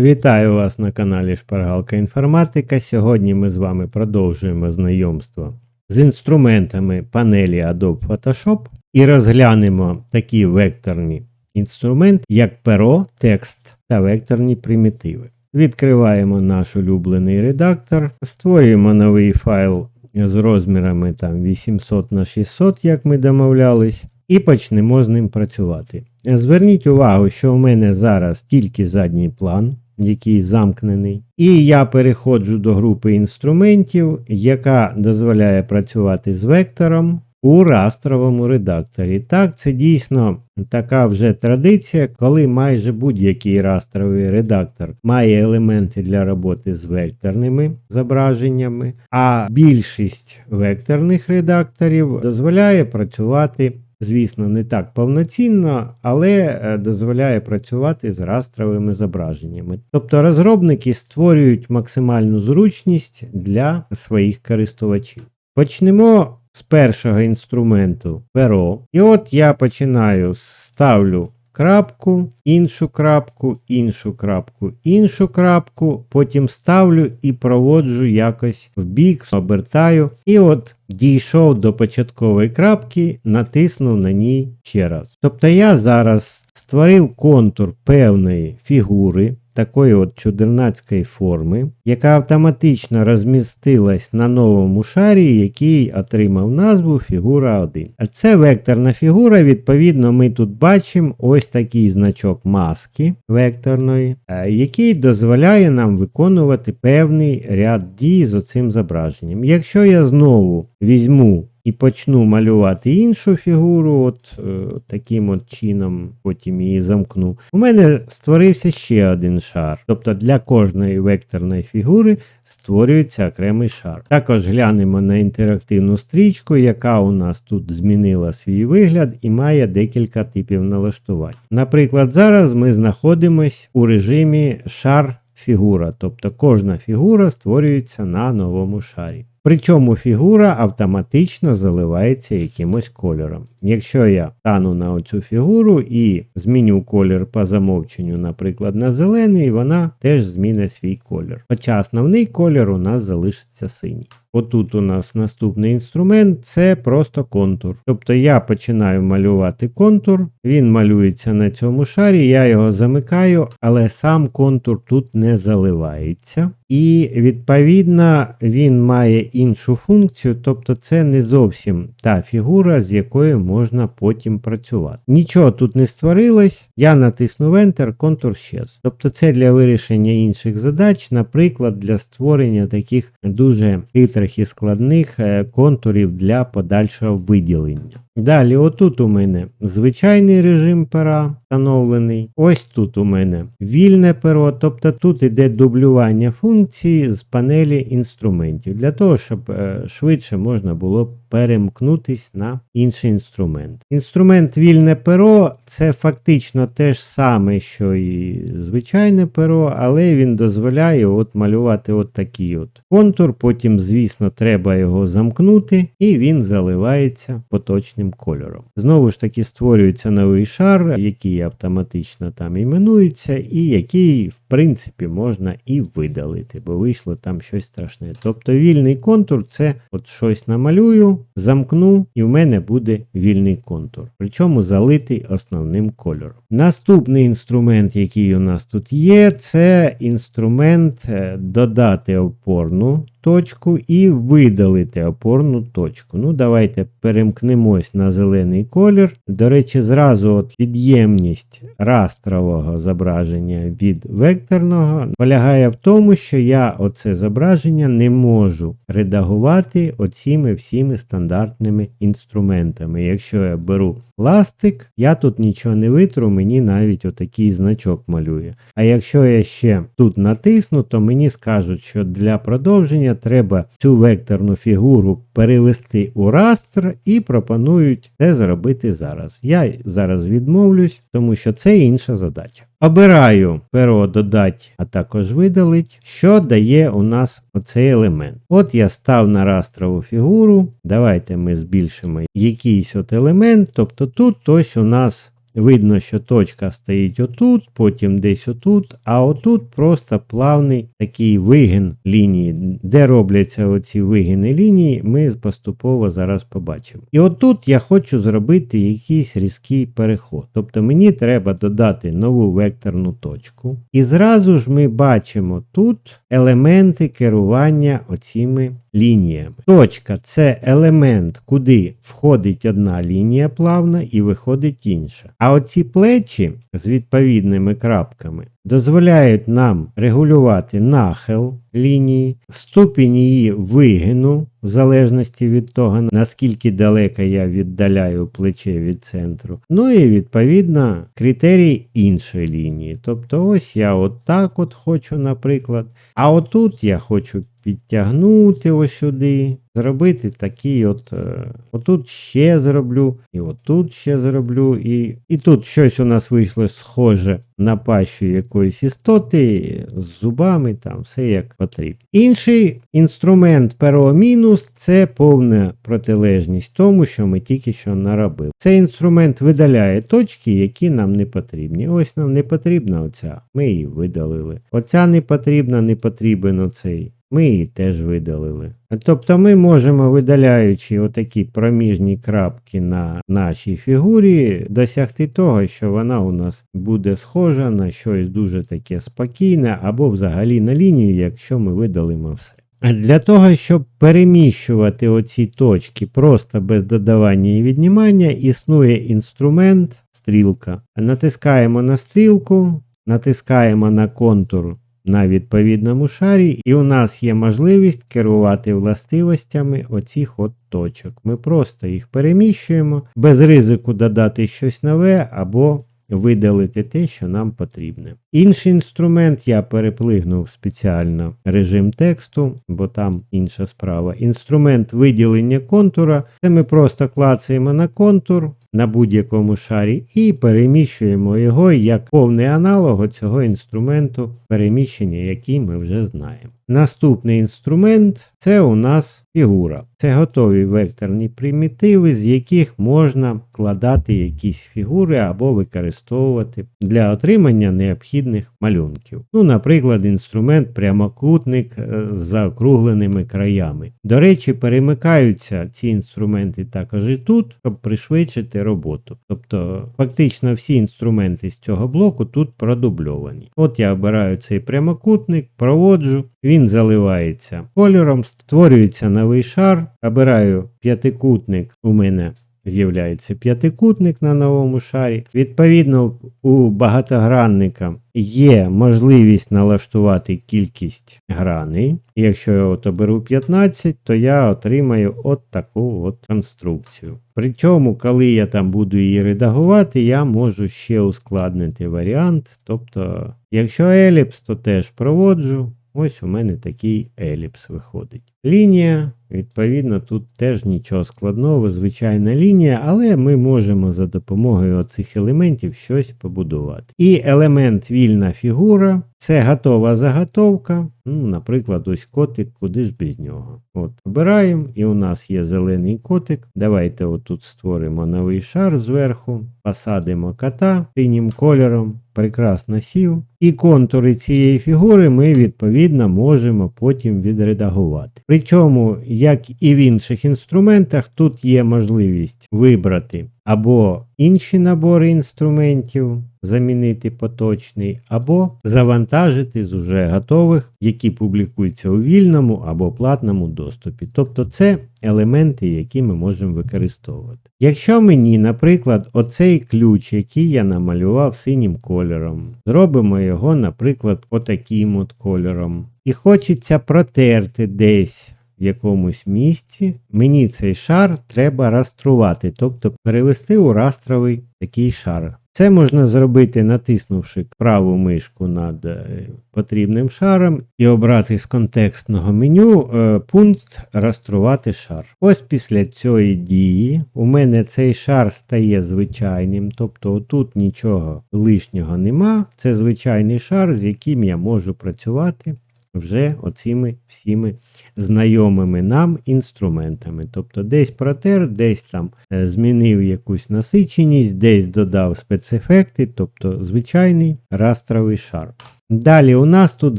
Вітаю вас на каналі Шпаргалка Інформатика. Сьогодні ми з вами продовжуємо знайомство з інструментами панелі Adobe Photoshop і розглянемо такі векторні інструменти, як перо, текст та векторні примітиви. Відкриваємо наш улюблений редактор, створюємо новий файл з розмірами там 800 на 600, як ми домовлялись, і почнемо з ним працювати. Зверніть увагу, що у мене зараз тільки задній план, який замкнений. І я переходжу до групи інструментів, яка дозволяє працювати з вектором у растровому редакторі. Так, це дійсно така вже традиція, коли майже будь-який растровий редактор має елементи для роботи з векторними зображеннями, а більшість векторних редакторів дозволяє працювати. Звісно, не так повноцінно, але е, дозволяє працювати з растровими зображеннями. Тобто розробники створюють максимальну зручність для своїх користувачів. Почнемо з першого інструменту перо. І от я починаю ставлю крапку, іншу крапку, іншу крапку, іншу крапку, потім ставлю і проводжу якось в бік, обертаю. І от дійшов до початкової крапки, натиснув на ній ще раз. Тобто я зараз створив контур певної фігури. Такої от чудернацької форми, яка автоматично розмістилась на новому шарі, який отримав назву фігура 1. А це векторна фігура, відповідно, ми тут бачимо ось такий значок маски векторної, е, який дозволяє нам виконувати певний ряд дій з оцим зображенням. Якщо я знову візьму і почну малювати іншу фігуру, от е, таким от чином, потім її замкну. У мене створився ще один шар. Тобто для кожної векторної фігури створюється окремий шар. Також глянемо на інтерактивну стрічку, яка у нас тут змінила свій вигляд і має декілька типів налаштувань. Наприклад, зараз ми знаходимось у режимі шар. Фігура, тобто кожна фігура створюється на новому шарі. Причому фігура автоматично заливається якимось кольором. Якщо я стану на оцю фігуру і зміню колір по замовченню, наприклад, на зелений, вона теж зміни свій колір. Хоча основний колір у нас залишиться синій. Отут у нас наступний інструмент це просто контур. Тобто я починаю малювати контур, він малюється на цьому шарі, я його замикаю, але сам контур тут не заливається. І відповідно він має іншу функцію, тобто це не зовсім та фігура, з якою можна потім працювати. Нічого тут не створилось, я натиснув Enter, контур щез. Тобто це для вирішення інших задач, наприклад, для створення таких дуже хитрих і складних е, контурів для подальшого виділення. Далі, отут у мене звичайний режим пера встановлений. Ось тут у мене вільне перо, тобто тут іде дублювання функції з панелі інструментів, для того, щоб е, швидше можна було перемкнутись на інший інструмент. Інструмент вільне перо це фактично те ж саме, що і звичайне перо, але він дозволяє от малювати от такий от контур. Потім, звісно, треба його замкнути, і він заливається поточним кольором. Знову ж таки, створюється новий шар, який автоматично там іменується, і який, в принципі, можна і видалити, бо вийшло там щось страшне. Тобто вільний контур це от щось намалюю замкну, і в мене буде вільний контур, причому залитий основним кольором. Наступний інструмент, який у нас тут є, це інструмент е, додати опорну точку і видалити опорну точку. Ну, Давайте перемкнемось на зелений колір. До речі, зразу от від'ємність растрового зображення від векторного полягає в тому, що я оце зображення не можу редагувати оціми всіми стандартними інструментами. Якщо я беру ластик, я тут нічого не витру, мені навіть отакий значок малює. А якщо я ще тут натисну, то мені скажуть, що для продовження треба цю векторну фігуру перевести у растр і пропонують це зробити зараз. Я зараз відмовлюсь, тому що це інша задача. Обираю перо додать, а також видалить, що дає у нас оцей елемент. От я став на растрову фігуру. Давайте ми збільшимо якийсь от елемент. Тобто тут ось у нас видно, що точка стоїть отут, потім десь отут, а отут просто плавний такий вигін лінії. Де робляться оці вигини лінії, ми поступово зараз побачимо. І отут я хочу зробити якийсь різкий переход. Тобто мені треба додати нову векторну точку. І зразу ж ми бачимо тут елементи керування оціми лініями. Точка це елемент, куди входить одна лінія плавна і виходить інша. А оці плечі з відповідними крапками дозволяють нам регулювати нахил лінії, ступінь її вигину, в залежності від того, наскільки далеко я віддаляю плече від центру. Ну і відповідно критерій іншої лінії. Тобто, ось я отак от хочу, наприклад. А отут я хочу підтягнути ось сюди, зробити такий от. е, Отут ще зроблю, і отут ще зроблю, і, і тут щось у нас вийшло схоже на пащу якоїсь істоти з зубами, там все як потрібно. Інший інструмент перо мінус це повна протилежність тому, що ми тільки що наробили. Цей інструмент видаляє точки, які нам не потрібні. Ось нам не потрібна оця, ми її видалили. Оця не потрібна, не потрібен оцей. Ми її теж видалили. Тобто ми можемо, видаляючи отакі проміжні крапки на нашій фігурі, досягти того, що вона у нас буде схожа на щось дуже таке спокійне або взагалі на лінію, якщо ми видалимо все. Для того, щоб переміщувати оці точки просто без додавання і віднімання, існує інструмент стрілка. Натискаємо на стрілку, натискаємо на контур на відповідному шарі, і у нас є можливість керувати властивостями оцих от точок. Ми просто їх переміщуємо без ризику додати щось нове або видалити те, що нам потрібне. Інший інструмент я переплигнув спеціально режим тексту, бо там інша справа. Інструмент виділення контура. Це ми просто клацаємо на контур на будь-якому шарі і переміщуємо його як повний аналог цього інструменту переміщення, який ми вже знаємо. Наступний інструмент це у нас фігура. Це готові векторні примітиви, з яких можна вкладати якісь фігури або використовувати для отримання необхідних малюнків. Ну, наприклад, інструмент прямокутник е, з заокругленими краями. До речі, перемикаються ці інструменти також і тут, щоб пришвидшити роботу. Тобто, фактично всі інструменти з цього блоку тут продубльовані. От я обираю цей прямокутник, проводжу, він заливається кольором, створюється новий шар, обираю п'ятикутник у мене. З'являється п'ятикутник на новому шарі. Відповідно, у багатогранника є можливість налаштувати кількість граней. Якщо я от оберу 15, то я отримаю от таку от конструкцію. Причому, коли я там буду її редагувати, я можу ще ускладнити варіант. Тобто, якщо еліпс, то теж проводжу. Ось у мене такий еліпс виходить. Лінія, відповідно, тут теж нічого складного, звичайна лінія, але ми можемо за допомогою цих елементів щось побудувати. І елемент вільна фігура це готова заготовка. Ну, Наприклад, ось котик, куди ж без нього. От, Обираємо, і у нас є зелений котик. Давайте отут створимо новий шар зверху, посадимо кота синім кольором, прекрасно сів. І контури цієї фігури ми відповідно можемо потім відредагувати. Причому, як і в інших інструментах, тут є можливість вибрати або інші набори інструментів, замінити поточний, або завантажити з уже готових, які публікуються у вільному або платному доступі. Тобто це елементи, які ми можемо використовувати. Якщо мені, наприклад, оцей ключ, який я намалював синім кольором, зробимо його, наприклад, отаким от кольором, і хочеться протерти десь в якомусь місці, мені цей шар треба раструвати, тобто перевести у растровий такий шар. Це можна зробити, натиснувши праву мишку над е, потрібним шаром і обрати з контекстного меню е, пункт Раструвати шар. Ось після цієї дії у мене цей шар стає звичайним, тобто тут нічого лишнього нема. Це звичайний шар, з яким я можу працювати вже оцими всіми знайомими нам інструментами. Тобто десь протер, десь там е, змінив якусь насиченість, десь додав спецефекти, тобто звичайний растровий шар. Далі у нас тут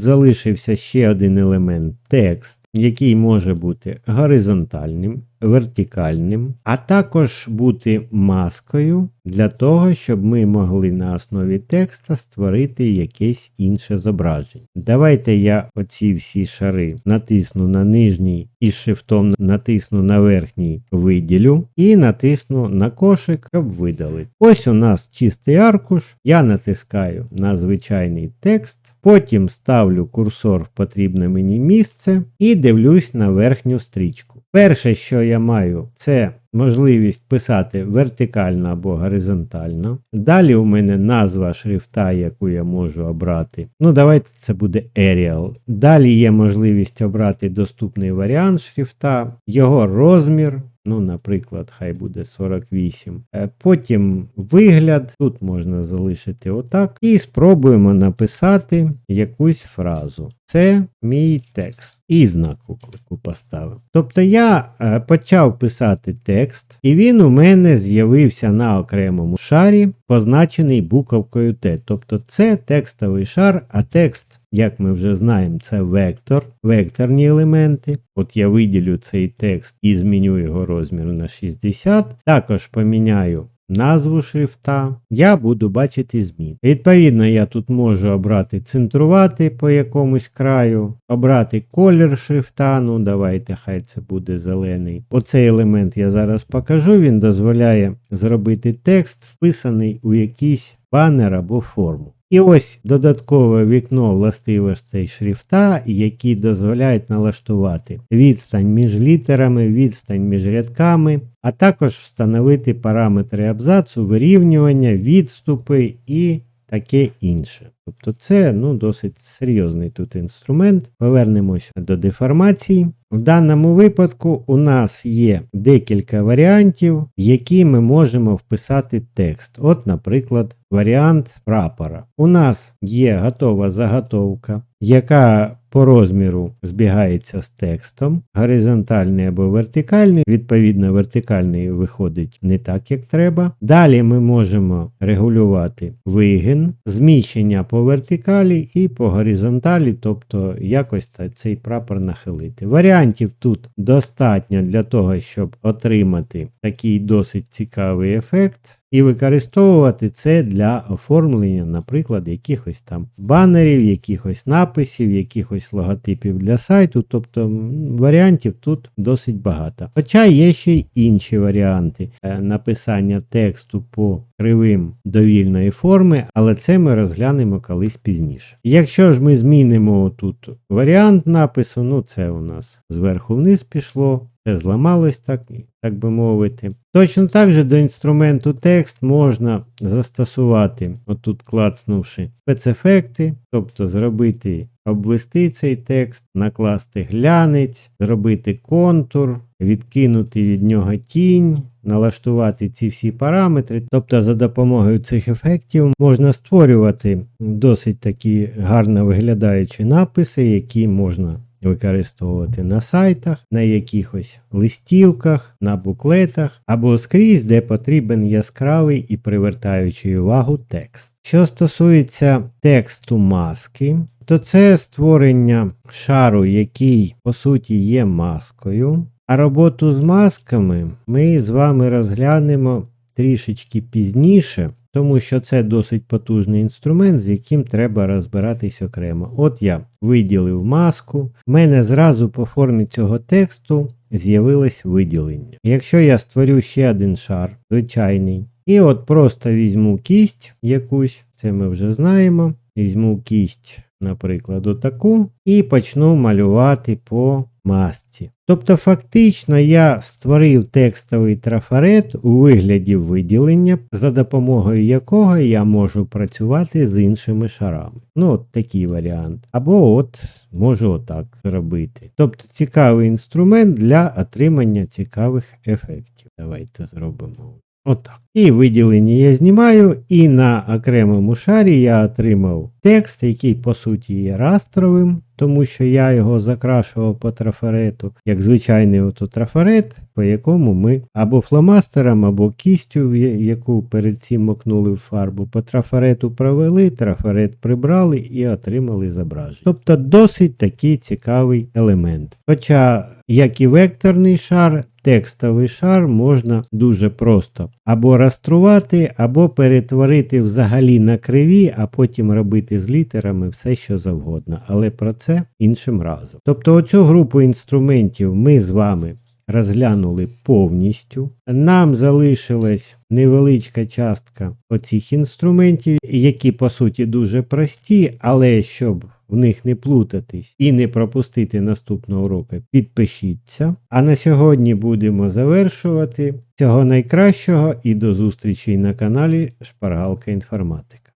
залишився ще один елемент текст, який може бути горизонтальним, вертикальним, а також бути маскою для того, щоб ми могли на основі текста створити якесь інше зображення. Давайте я оці всі шари натисну на нижній і шифтом натисну на верхній виділю і натисну на кошик, щоб видалити. Ось у нас чистий аркуш. Я натискаю на звичайний текст, потім ставлю курсор в потрібне мені місце і дивлюсь на верхню стрічку. Перше, що я маю, це можливість писати вертикально або горизонтально. Далі у мене назва шрифта, яку я можу обрати. Ну, давайте це буде Arial. Далі є можливість обрати доступний варіант шрифта, його розмір. Ну, наприклад, хай буде 48. Е, Потім вигляд, тут можна залишити отак. І спробуємо написати якусь фразу. Це мій текст. І знак оклику поставив. Тобто я е, почав писати текст, і він у мене з'явився на окремому шарі, позначений буковкою Т. Тобто це текстовий шар, а текст, як ми вже знаємо, це вектор, векторні елементи. От я виділю цей текст і зміню його розмір на 60. Також поміняю назву шрифта, я буду бачити змін. Відповідно, я тут можу обрати центрувати по якомусь краю, обрати колір шрифта. Ну, давайте, хай це буде зелений. Оцей елемент я зараз покажу. Він дозволяє зробити текст, вписаний у якийсь банер або форму. І ось додаткове вікно властивостей шрифта, які дозволяють налаштувати відстань між літерами, відстань між рядками, а також встановити параметри абзацу, вирівнювання, відступи і таке інше. Тобто це ну, досить серйозний тут інструмент. Повернемось до деформації. В даному випадку у нас є декілька варіантів, які ми можемо вписати текст. От, наприклад, варіант прапора. У нас є готова заготовка, яка по розміру збігається з текстом, горизонтальний або вертикальний. Відповідно, вертикальний виходить не так, як треба. Далі ми можемо регулювати вигін, зміщення по вертикалі і по горизонталі, тобто якось цей прапор нахилити. Варіантів тут достатньо для того, щоб отримати такий досить цікавий ефект. І використовувати це для оформлення, наприклад, якихось там банерів, якихось написів, якихось логотипів для сайту. Тобто варіантів тут досить багато. Хоча є ще й інші варіанти е, написання тексту по кривим довільної форми, але це ми розглянемо колись пізніше. Якщо ж ми змінимо тут варіант напису, ну це у нас зверху вниз пішло. Це зламалось так, так би мовити. Точно так же до інструменту текст можна застосувати, отут клацнувши спецефекти, тобто зробити, обвести цей текст, накласти глянець, зробити контур, відкинути від нього тінь. Налаштувати ці всі параметри, тобто за допомогою цих ефектів можна створювати досить такі гарно виглядаючі написи, які можна використовувати на сайтах, на якихось листівках, на буклетах або скрізь, де потрібен яскравий і привертаючий увагу текст. Що стосується тексту маски, то це створення шару, який по суті є маскою. А роботу з масками ми з вами розглянемо трішечки пізніше, тому що це досить потужний інструмент, з яким треба розбиратись окремо. От я виділив маску, в мене зразу по формі цього тексту з'явилось виділення. Якщо я створю ще один шар, звичайний, і от просто візьму кість якусь, це ми вже знаємо. Візьму кість, наприклад, отаку, і почну малювати по масці. Тобто, фактично, я створив текстовий трафарет у вигляді виділення, за допомогою якого я можу працювати з іншими шарами. Ну, от такий варіант. Або от можу отак зробити. Тобто цікавий інструмент для отримання цікавих ефектів. Давайте зробимо. Отак. І виділення я знімаю, і на окремому шарі я отримав текст, який по суті є растровим. Тому що я його закрашував по трафарету, як звичайний ото трафарет, по якому ми або фломастером, або кістю, яку перед цим мокнули в фарбу, по трафарету провели, трафарет прибрали і отримали зображення. Тобто досить такий цікавий елемент. Хоча, як і векторний шар, текстовий шар можна дуже просто або раструвати, або перетворити взагалі на криві, а потім робити з літерами все, що завгодно. Але про це іншим разом. Тобто, оцю групу інструментів ми з вами розглянули повністю. Нам залишилась невеличка частка оцих інструментів, які по суті дуже прості, але щоб в них не плутатись і не пропустити наступного уроку, підпишіться. А на сьогодні будемо завершувати. Всього найкращого і до зустрічі на каналі Шпаргалка Інформатика.